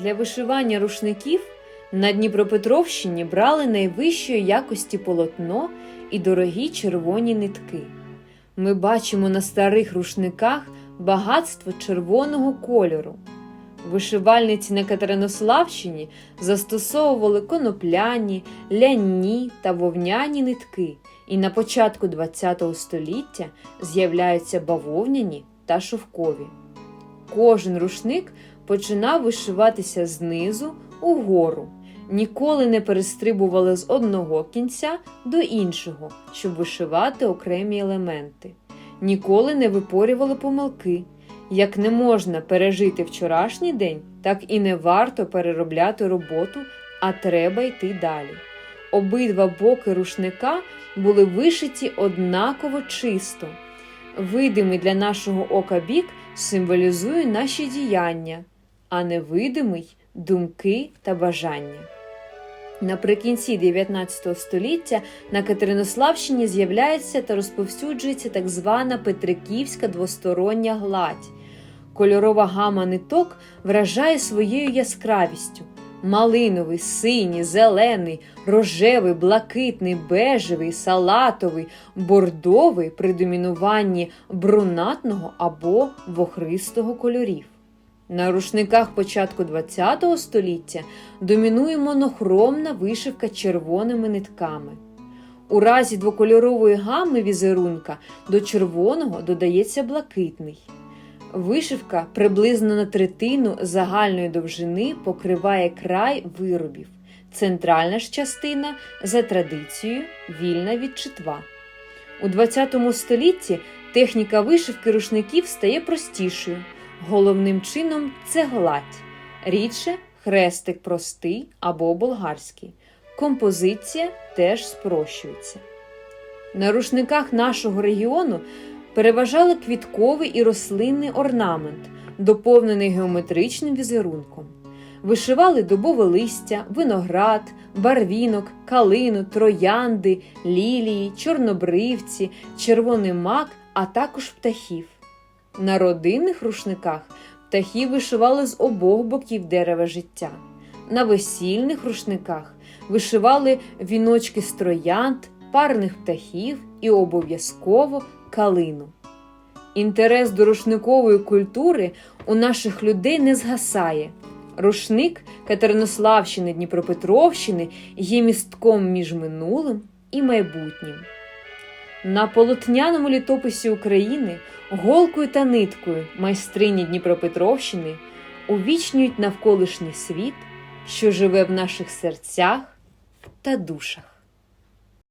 Для вишивання рушників на Дніпропетровщині брали найвищої якості полотно і дорогі червоні нитки. Ми бачимо на старих рушниках багатство червоного кольору. Вишивальниці на Катеринославщині застосовували конопляні, ляні та вовняні нитки, і на початку ХХ століття з'являються бавовняні та шовкові. Кожен рушник починав вишиватися знизу угору, ніколи не перестрибували з одного кінця до іншого, щоб вишивати окремі елементи, ніколи не випорювали помилки. Як не можна пережити вчорашній день, так і не варто переробляти роботу, а треба йти далі. Обидва боки рушника були вишиті однаково чисто. Видимий для нашого ока бік символізує наші діяння, а невидимий думки та бажання. Наприкінці 19 століття на Катеринославщині з'являється та розповсюджується так звана Петриківська двостороння гладь. Кольорова гама ниток вражає своєю яскравістю. Малиновий, синій, зелений, рожевий, блакитний, бежевий, салатовий, бордовий при домінуванні брунатного або вохристого кольорів. На рушниках початку ХХ століття домінує монохромна вишивка червоними нитками. У разі двокольорової гами візерунка до червоного додається блакитний. Вишивка приблизно на третину загальної довжини покриває край виробів. Центральна ж частина за традицією вільна від читва. У ХХ столітті техніка вишивки рушників стає простішою. Головним чином це гладь, рідше хрестик простий або болгарський. Композиція теж спрощується. На рушниках нашого регіону переважали квітковий і рослинний орнамент, доповнений геометричним візерунком. Вишивали дубове листя, виноград, барвінок, калину, троянди, лілії, чорнобривці, червоний мак, а також птахів. На родинних рушниках птахів вишивали з обох боків дерева життя. На весільних рушниках вишивали віночки з троянд, парних птахів і обов'язково калину. Інтерес до рушникової культури у наших людей не згасає. Рушник Катеринославщини Дніпропетровщини є містком між минулим і майбутнім. На полотняному літописі України голкою та ниткою майстрині Дніпропетровщини увічнюють навколишній світ, що живе в наших серцях та душах.